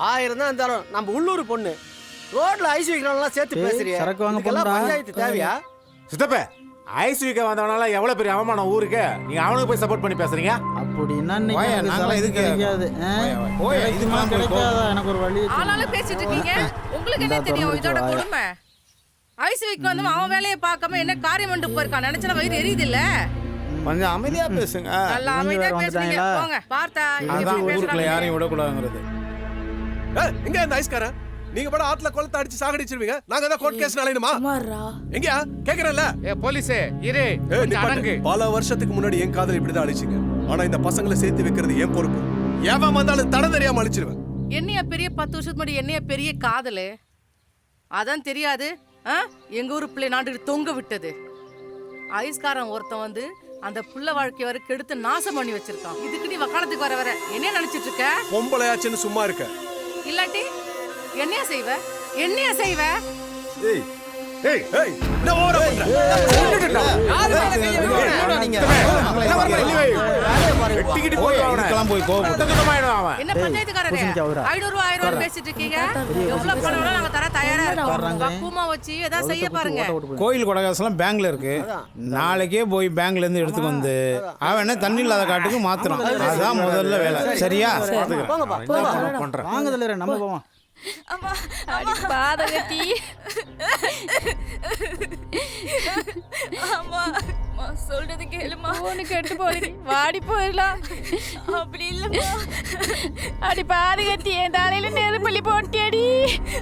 ஆயிரம் தான் இருந்தாலும் நம்ம உள்ளூர் பொண்ணு. ரோட்ல ஐஸ் வைக்கிறவங்களாம் சேர்த்து பேசுறியா. சரக்கு வாங்க போறோம்டா. பஞ்சாயத்து தேவையா? சித்தப்ப ஐஸ் வீக்க வந்தவனால எவ்வளவு பெரிய அவமானம் ஊருக்கு? நீங்க அவனுக்கு போய் சப்போர்ட் பண்ணி பேசுறீங்க? அப்படின்னா இதுக்கு- கிடைக்காது? ஓயா, இதுக்கெல்லாம் போய் கிடைக்காதா எனக்கு ஒரு வழி ஆனாலும் பேசிட்டு இருக்கீங்க? உங்களுக்கு என்ன தெரியும்? இதோட கொடுமை. ஐஸ் வீக் வந்து அவன் வேலையை பார்க்காம என்ன காரியம் பண்ணிட்டு போயிருக்கான்? நினைச்சா வயிறு எரியுது இல்ல கொஞ்சம் அமைதியா பேசுங்க. நல்லா அமைதியா வந்துட்டாங்களா? போங்க பார்த்தா ஊருக்குள்ள? யாரையும் விடக்கூடாதுங்கிறது. எங்க இந்த ஐஸ்காரன் நீங்க பட ஆத்துல குளத்தை அடிச்சு சாகடிச்சிருவீங்க நாங்க தான் கோர்ட் கேஸ் அலையணுமா? எங்கயா? கேக்குறேன்ல. ஏ போலீஸே இரு. அடங்கு. பல வருஷத்துக்கு முன்னாடி என் காதல் இப்படிதான் அழிச்சிங்க. ஆனா இந்த பசங்களை சேர்த்து வைக்கிறது என் பொறுப்பு. எவன் வந்தாலும் தடம் தெரியாம அழிச்சிருவேன். என்னைய பெரிய பத்து வருஷத்துக்கு முன்னாடி என்னைய பெரிய காதலு? அதான் தெரியாது. ஆ? எங்க ஊரு பிள்ளை நாட்டுக்கு தொங்க விட்டது. ஐஸ்காரன் ஒருத்தன் வந்து அந்த புள்ள வாழ்க்கை வரை கெடுத்து நாசம் பண்ணி வச்சிருக்கான். இதுக்கு நீ வக்காலத்துக்கு வர வர என்ன நினைச்சிட்டு இருக்க? பொம்பளையாச்சுன்னு சும்மா இருக்க. இல்லாட்டி என்னைய செய்வ? என்னைய செய்வ? ஏய் ஏய் ஏய். பண்ற வெட்டிக்கிட்டு போய். கோயில் கொடகாசெல்லாம் பேங்க்ல இருக்கு. நாளைக்கே போய் பேங்க்ல இருந்து எடுத்துட்டு வந்து அவன் என்ன தண்ணி இல்லாத காட்டுக்கு மாத்துறான். அதான் முதல்ல வேலை. சரியா? பண்றேன் வாங்க நம்ம போவோம். அடி பாதகத்தி அம்மா. அம்மா சொல்றது கேளுமா. ஒன்று கெட்டு போலி வாடி போயிடலாம் அப்படி இல்லம்மா. அடி பாதுகாத்தி என் தலையில நெருப்பள்ளி போட்டியடி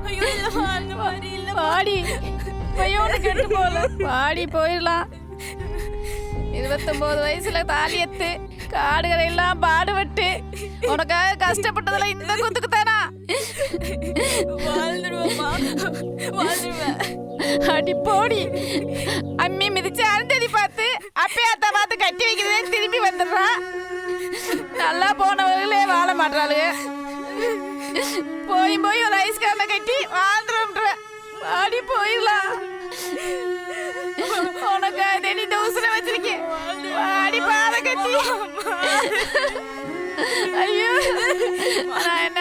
ஐயோ இல்லம்மா அந்த மாதிரி இல்லம்மா. வாடி. பையன் கெட்டு போல வாடி போயிடலாம் இருபத்தொன்பது வயசுல தாலி எத்து காடுகளை எல்லாம் பாடுபட்டு உனக்காக கஷ்டப்பட்டதுல இந்த குத்துக்கு வாழ்ந்துருவேம்மா. வாழ்ந்துருவேன். அடி போடி. அம்மி மிதிச்சு அருந்ததி பார்த்து அப்பயே அத்தை பார்த்து கட்டி வைக்கிறதே திரும்பி வந்துடுறான் நல்லா போனவர்களே வாழ மாட்டாளுங்க போய் போய் ஒரு ஐஸ்காரனை கட்டி வாழ்ந்துருன்ற வாடி போயிடலாம். உனக்கு அதே நீ தூசணை வச்சிருக்கேன். வாடி பாதை கட்டி. ஐயோ. நான் என்ன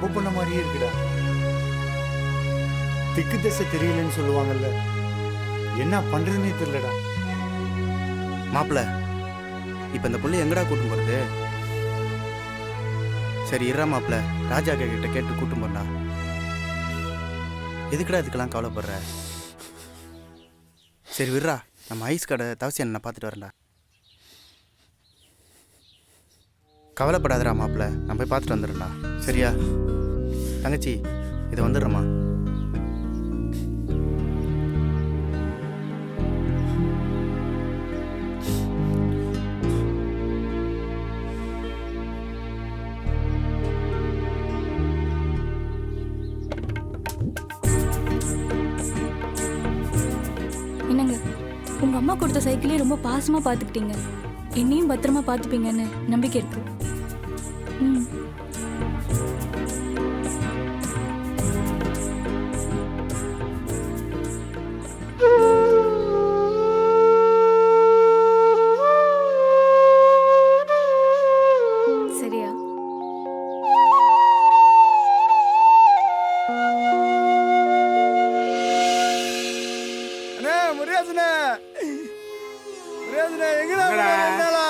தப்பு பண்ண மாதிரியே இருக்குடா. திக்கு திசை தெரியலன்னு சொல்லுவாங்கல்ல. என்ன பண்றதுன்னே தெரியலடா. மாப்பிள இப்போ இந்த புள்ளி எங்கடா கூட்டும் போறது? சரி இரா மாப்பிள. ராஜா கிட்ட கேட்டு கூட்டும் போறா எதுக்குடா இதுக்கெல்லாம் கவலைப்படுற? சரி விட்றா. நம்ம ஐஸ் கடை தவசி நான் பார்த்துட்டு வரேன்டா. கவலைப்படாதடா மாப்பிள. நான் போய் பார்த்துட்டு வந்துடுறேன்டா. சரியா? தங்கச்சி இதை வந்துடுறமா என்னங்க உங்க அம்மா கொடுத்த சைக்கிளே ரொம்ப பாசமா பாத்துக்கிட்டீங்க என்னையும் பத்திரமா பாத்துப்பீங்கன்னு நம்பிக்கை இருக்கு. ம். என்னடா?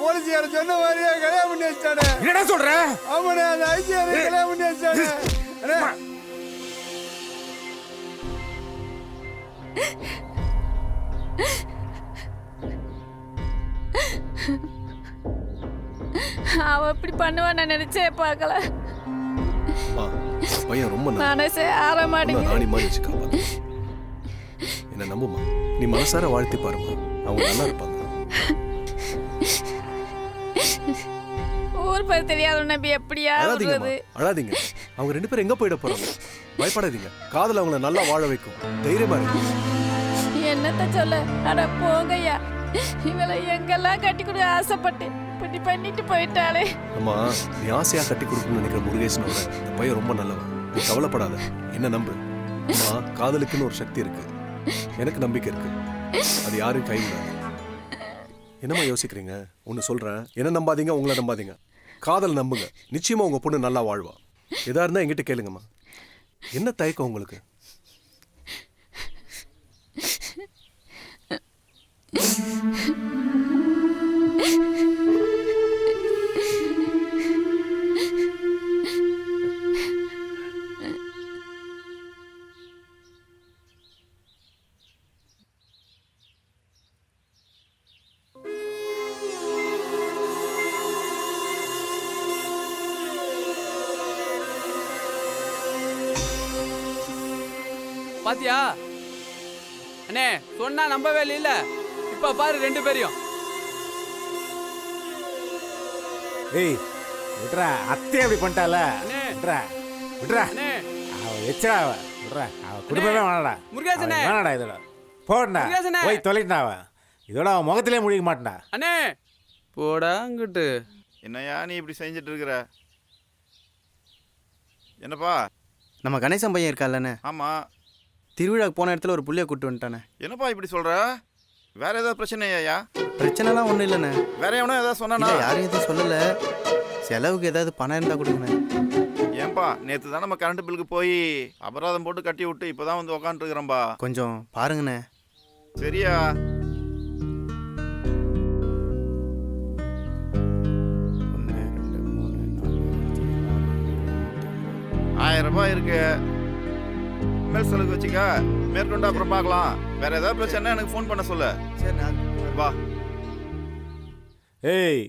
போலீஸ்கார சொன்ன மாதிரியே கல்யாணம் பண்ணி வச்சானே என்னடா சொல்ற? ஆமாண்ணே அந்த ஐசிஆர் கல்யாணம் பண்ணி அவ இப்படி பண்ணுவான்னு நான் நினைச்சே பார்க்கல. பையன் ரொம்ப நல்ல மனசே ஆற மாட்டேங்குது மாதிரி காப்பாத்து என்ன நம்புமா? நீ மனசார வாழ்த்தி பாருமா. அவங்க நல்லா இருப்பாங்க? ஊர் பேர் தெரியாத நம்பி எப்படியா அழாதீங்கம்மா அழாதீங்க. அவங்க ரெண்டு பேரும் எங்க போயிட போறாங்க? பயப்படாதீங்க. காதல் அவங்கள நல்லா வாழ வைக்கும். தைரியமா இருக்கு என்னத்த சொல்ல? அட போங்கய்யா. இவளை எங்கெல்லாம் கட்டி கொடுக்க ஆசைப்பட்டு இப்படி பண்ணிட்டு போயிட்டாளே. அம்மா நீ ஆசையா கட்டி கொடுக்கணும்னு நினைக்கிற முருகேசனோட இந்த பையன் ரொம்ப நல்லவன். நீ கவலைப்படாத. என்ன நம்பு? அம்மா காதலுக்குன்னு ஒரு சக்தி இருக்கு. எனக்கு நம்பிக்கை இருக்கு. அது யாரும் கையில்? என்னம்மா யோசிக்கிறீங்க? ஒன்று சொல்கிறேன் என்ன நம்பாதீங்க உங்களை நம்பாதீங்க. காதல் நம்புங்க. நிச்சயமாக உங்கள் பொண்ணு நல்லா வாழ்வா. எதாக இருந்தால் எங்கிட்ட கேளுங்கம்மா. என்ன தயக்கம் உங்களுக்கு? பாத்தியா? அண்ணே சொன்னா நம்பவே இல்ல இப்ப பாரு ரெண்டு பேரையும். ஏய் விட்றா. அத்தை அப்படி பண்ணிட்டால. அண்ணே. விட்றா. விட்றா. அண்ணே. அவ எச்சடா அவ. விட்றா. அவ குடும்பமே வேணாடா முருகேசனே. வேணாடா இதோட. போடா. போய் தொலைட்டா அவன் இதோட அவன் முகத்திலே முடிக்க மாட்டான்டா. அண்ணே. போடா அங்கிட்டு. என்னையா நீ இப்படி செஞ்சுட்டு இருக்கிற? என்னப்பா? நம்ம கணேசன் பையன் இருக்கான்லண்ணே ஆமாம் திருவிழாக்கு போன இடத்துல ஒரு புள்ளைய கூட்டு வந்துட்டானே. என்னப்பா இப்படி சொல்ற? வேற ஏதாவது பிரச்சனையா பிரச்சனைலாம் ஒன்றும் இல்லைண்ணே. வேற எவனோ ஏதாவது இல்லை யாரும் எதுவும் சொல்லலை. செலவுக்கு ஏதாவது பணம் இருந்தால் கொடுங்கண்ணே. ஏன்பா நேற்று தான் நம்ம கரண்ட் பில்லுக்கு போய் அபராதம் போட்டு கட்டி விட்டு இப்போ தான் வந்து உக்காந்துருக்குறேன்பா கொஞ்சம் பாருங்கண்ணே. சரியா? ஆயிரம் ரூபாய் இருக்கு. மேல் செலவுக்கு வச்சுக்க. மேற்கொண்டு அப்புறம் பார்க்கலாம். வேற ஏதாவது பிரச்சனை எனக்கு ஃபோன் பண்ண சொல்லு. சரி நான் வா. ஏய்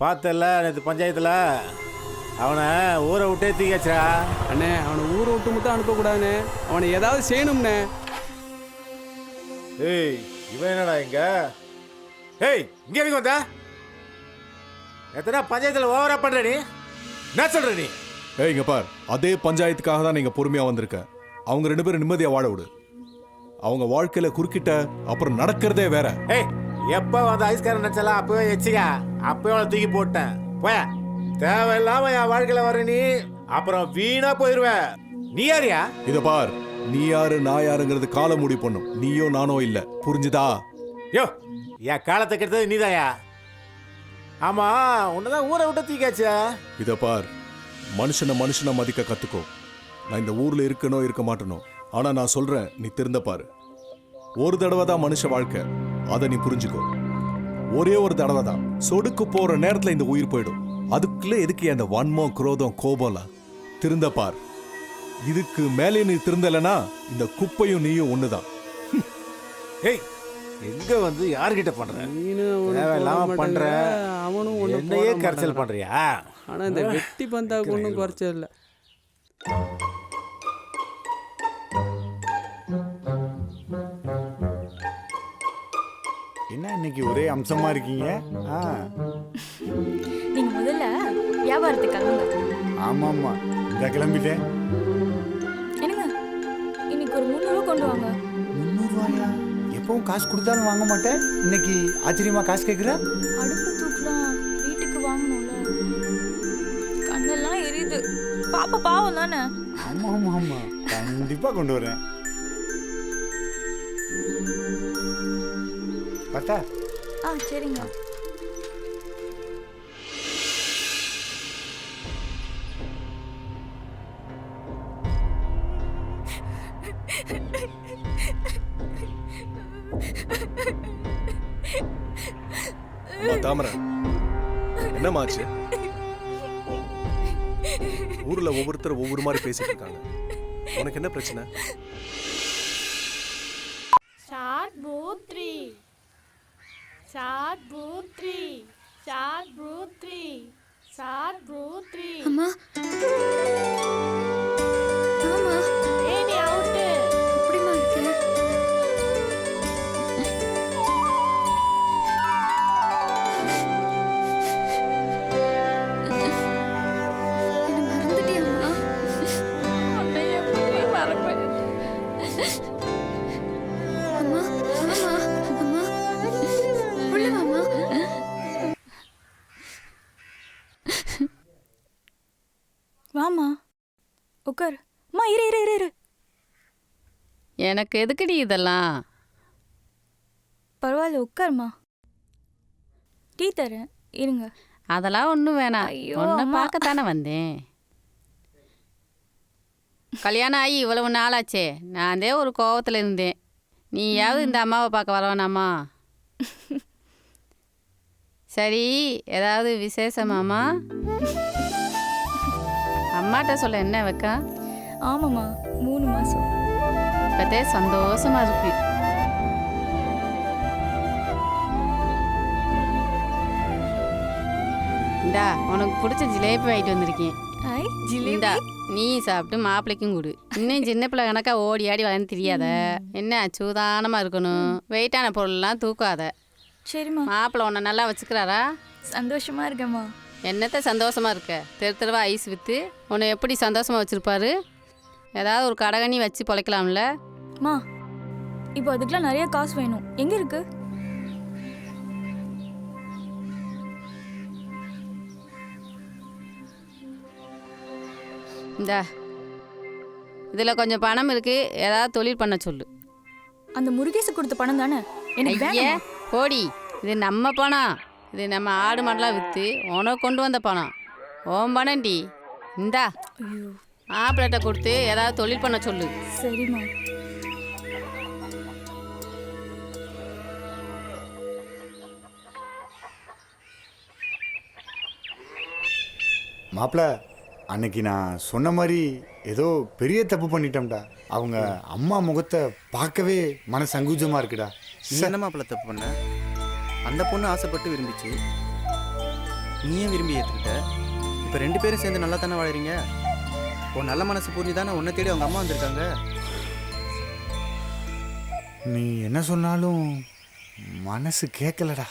பார்த்தல நேற்று பஞ்சாயத்தில்? அவனை ஊரை விட்டே தூக்கியாச்சா அண்ணே அவனை ஊரை விட்டு மட்டும் அனுப்பக்கூடாதுண்ணே. அவனை ஏதாவது செய்யணும்ண்ணே. ஏய் இவன் என்னடா இங்க? ஏய் இங்க எதுக்கு வந்த? எத்தனை பஞ்சாயத்தில் ஓவரா பண்ற நீ. என்ன சொல்ற நீ? ஏய் இங்க பார். அதே பஞ்சாயத்துக்காக தான் நீங்க பொறுமையா வந்திருக்க. அவங்க ரெண்டு பேரும் நிம்மதியா வாழ விடு. அவங்க வாழ்க்கையில குறுக்கிட்ட அப்புறம் நடக்கிறதே வேற. ஏய் எப்போ வந்து ஐஸ்காரன் நினச்சலாம் அப்பவே வச்சுக்க அப்பவே அவனை தூக்கி போட்டேன். போய? தேவையில்லாம என் வாழ்க்கையில வர நீ அப்புறம் வீணா போயிருவ. நீ யாரியா? இத பார். நீ யாரு நான் யாருங்கிறது கால மூடி பண்ணும் நீயோ நானோ இல்ல. புரிஞ்சுதா? யோ என் காலத்தை கெடுத்தது நீதாயா? ஆமா உன்னதான் ஊரை விட்டு தூக்கியாச்சே. இத பார். மனுஷனை மனுஷனை மதிக்க கத்துக்கோ. நான் இந்த ஊர்ல இருக்கனோ இருக்க மாட்டேனோ. ஆனா நான் சொல்றேன் நீ திருந்த பாரு. ஒரு தடவை தான் மனுஷ வாழ்க்கை. அதை நீ புரிஞ்சுக்கோ. ஒரே ஒரு தடவை தான். சொடுக்கு போற நேரத்துல இந்த உயிர் போயிடும். அதுக்குள்ள எதுக்கு அந்த வன்மம் குரோதம் கோபம்லாம்? திருந்த பார். இதுக்கு மேலே நீ திருந்தலைன்னா இந்த குப்பையும் நீயும் ஒண்ணுதான். ஏய் எங்க வந்து யார்கிட்ட பண்ற? தேவையில்லாம பண்ற. அவனும் ஒண்ணும் என்னையே கரைச்சல். பண்றியா? ஆனா இந்த வெட்டி பந்தாக்கு ஒன்றும் குறைச்சல் இல்லை. இன்னைக்கு ஒரே அம்சமா இருக்கீங்க? ஆ. நீங்க முதல்ல வியாபாரத்துக்கு கிளம்புங்க. ஆமா ஆமா இந்த கிளம்பிட்டேன். என்னங்க? இன்னைக்கு ஒரு முந்நூறுவா கொண்டு வாங்க. முந்நூறுவாயா எப்பவும் காசு கொடுத்தாலும் வாங்க மாட்டேன். இன்னைக்கு ஆச்சரியமா காசு கேட்குற அடுப்பு தூக்கலாம். வீட்டுக்கு வாங்கணும்ல. கண்ணெல்லாம் எரியுது. பாப்பா பாவம் தானே? ஆமா ஆமா ஆமா கண்டிப்பா கொண்டு வரேன். பார்த்தா ஆ சரிங்க. தாமரை. என்னமாச்சு ஊர்ல ஒவ்வொருத்தர் ஒவ்வொரு மாதிரி பேசிட்டு இருக்காங்க. உனக்கு என்ன பிரச்சனை? வாமா உட்கார் அம்மா இரு இரு இரு இரு. எனக்கு எதுக்குடி இதெல்லாம்? பரவாயில்ல உட்காருமா டீ தரேன். இருங்க. அதெல்லாம் ஒன்றும் வேணாம். ஐயோ, உன்னை அம்மா. பார்க்கத்தானே வந்தேன். கல்யாணம் ஆகி இவ்வளவு நாளாச்சே. நான் ஒரு கோவத்தில் இருந்தேன். நீயாவது இந்த அம்மாவை பார்க்க வரவேணாமா? சரி ஏதாவது விசேஷமாமா அம்மாட்ட சொல்ல என்ன வைக்கா? ஆமாம்மா மூணு மாதம் இப்போதே சந்தோஷமா இருக்கு. இந்தா உனக்கு பிடிச்ச ஜிலேபி வாங்கிட்டு வந்திருக்கேன். ஐ இந்தா நீ சாப்பிட்டு மாப்பிள்ளைக்கும் கொடு. இன்னும் சின்ன பிள்ளை கணக்கா ஓடி ஆடி வளர்ந்து தெரியாத. என்ன சூதானமா இருக்கணும். வெயிட்டான பொருள்லாம் தூக்காத. சரிம்மா. மாப்பிள்ளை உன்னை நல்லா வச்சுக்கிறாரா? சந்தோஷமா இருக்கேம்மா. என்னத்த சந்தோஷமா இருக்க? தெரு தெருவா ஐஸ் விற்று உன்னை எப்படி சந்தோஷமா வச்சிருப்பாரு? ஏதாவது ஒரு கடகண்ணி வச்சு பொழைக்கலாம்ல? அம்மா இப்போ அதுக்கெல்லாம் நிறைய காசு வேணும். எங்க இருக்கு? இந்தா இதில் கொஞ்சம் பணம் இருக்கு. ஏதாவது தொழில் பண்ண சொல்லு. அந்த முருகேசு கொடுத்த பணம் தானே? எனக்கு ஐயே. போடி இது நம்ம பணம். இது நம்ம ஆடு மாடெல்லாம் விற்று உனக்கு கொண்டு வந்த பணம். ஓம் பணம்டி இந்தா. ஐயோ. மாப்பிள்ளைகிட்ட கொடுத்து ஏதாவது தொழில் பண்ண சொல்லு. சரிம்மா. மாப்பிள அன்னைக்கு நான் சொன்ன மாதிரி ஏதோ பெரிய தப்பு பண்ணிட்டோம்டா. அவங்க அம்மா முகத்தை பார்க்கவே மன சங்கூஜமா இருக்குடா. நீ என்ன மாப்பிள்ள தப்பு பண்ண? அந்த பொண்ணு ஆசைப்பட்டு விரும்பிச்சு. நீயும் விரும்பி ஏற்றுக்கிட்ட இப்போ ரெண்டு பேரும் சேர்ந்து நல்லா தானே வாழறீங்க? உன் நல்ல மனசு புரிஞ்சு தானே உன்னை தேடி அவங்க அம்மா வந்திருக்காங்க? நீ என்ன சொன்னாலும் மனசு கேட்கலடா.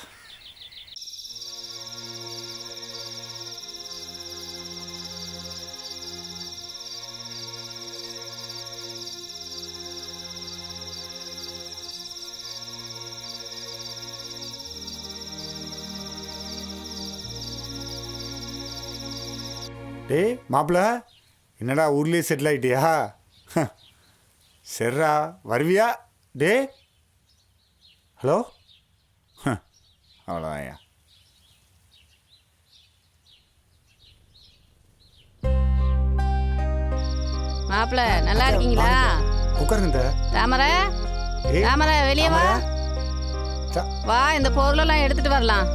டேய் மாப்பிள என்னடா ஊர்லயே செட்டில் ஆயிட்டியா? சரிடா வருவியா? டே ஹலோ? அவ்வளோதான்யா மாப்பிள்ளை நல்லா இருக்கீங்களா? உட்காருங்க. தாமரை தாமரை வெளியே வா. வா இந்த பொருளெல்லாம் எடுத்துட்டு வரலாம்.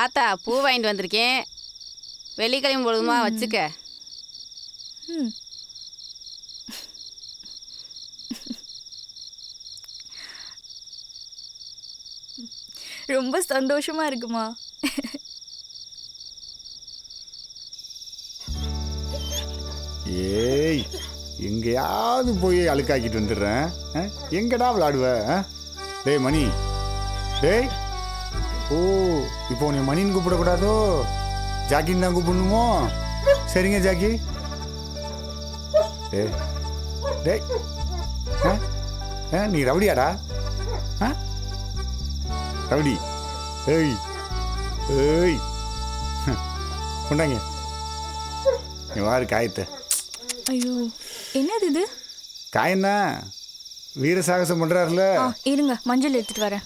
ஆத்தா பூ வாங்கிட்டு வந்திருக்கேன். வெள்ளிக்கிழமை பொழுதுமா வச்சுக்க. ம் ரொம்ப சந்தோஷமா இருக்குமா? ஏய் எங்கேயாவது போய் அழுக்காக்கிட்டு வந்துடுறேன்? எங்கடா விளாடுவ? ஆ? டேய் மணி. டேய் ஓ இப்போ நீ மணின்னு கூப்பிடக்கூடாதோ? ஜாக்கின்னு தான் கூப்பிடணுமோ? சரிங்க ஜாக்கி. டே டே ஆ? நீ ரவுடியாடா? ஆ? ரவுடி. ஏய் ஏய். கொண்டாங்க. நீ வாரு காயத்தை. ஐயோ என்னது இது? காயந்தான் வீர சாகசம் பண்ணுறாருல இருங்க மஞ்சள் எடுத்துகிட்டு வரேன்.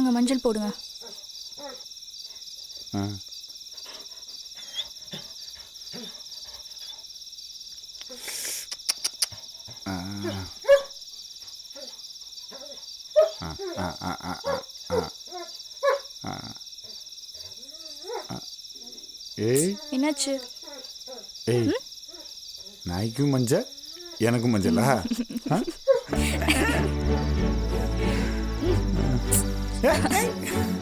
இருங்க மஞ்சள் போடுங்க. என்னாச்சு? ஏய். நாய்க்கும் மஞ்ச எனக்கும் மஞ்சளா? 哎。